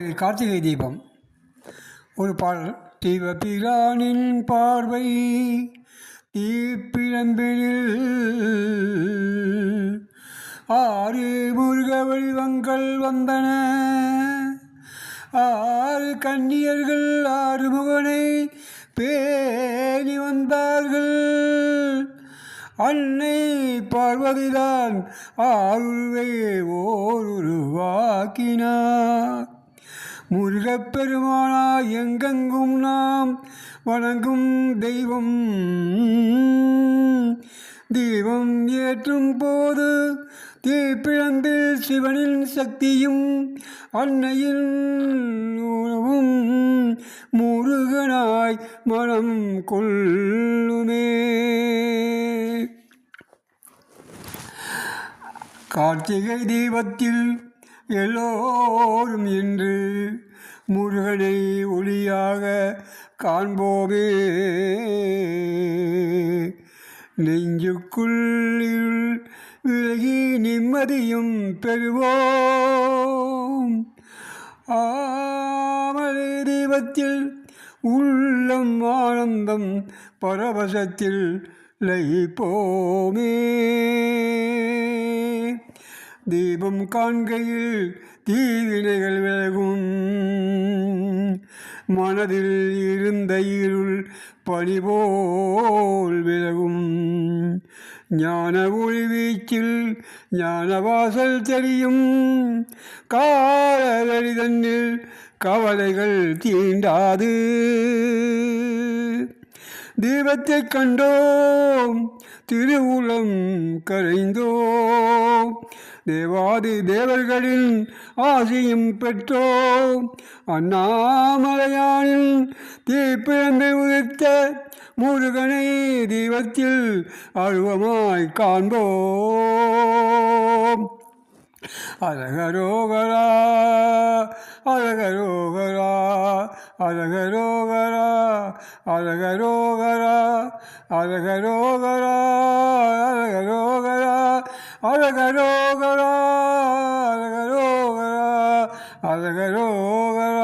கார்த்திகை தீபம். ஒரு பாடல். தீபபிரானின் பார்வை தீப்பிழம்பினில் ஆறு முருக வடிவங்கள் வந்தன. ஆறு கன்னியர்கள் ஆறு முகனை பேணி வந்தார்கள். அன்னை பார்வதிதான் ஆருவை ஓர் உருவாக்கினார் முருகப்பெருமானா எங்கெங்கும் நாம் வணங்கும் தெய்வம். தெய்வம் ஏற்றும் போது தீப்பிழம்பில் சிவனின் சக்தியும் அன்னையின் உணவும். முருகனாய் மனம் கொள்ளுமே. கார்த்திகை தீபத்தில் எல்லோரும் இன்று முருகனை ஒளியாக காண்போமே. நெஞ்சுக்குள் விலகி நிம்மதியும் பெறுவோம். ஆமலை தீபத்தில் உள்ளம் ஆனந்தம் பரவசத்தில் லயிப்போமே. தீபம் காண்கையில் தீவினைகள் விலகும். மனதில் இருந்த இருள் பணிபோல் விலகும். ஞான ஒளி வீச்சில் ஞானவாசல் தெரியும். காலவழி தன்னில் கவலைகள் தீண்டாது. தீபத்தை கண்டோம் திருவுளம் கரைந்தோம். தேவாதி தேவர்களின் ஆசியும் பெற்றோம். அண்ணாமலையானின் தீப்பிழம்பை உதிர்த்த முருகனை தீபத்தில் அருவமாய் காண்போம். அழகரோகரா அழகரோகரா அழகரோ அரகரோகர அரகரோகர அரகரோகர அரகரோகர அரகரோகர அரகரோகர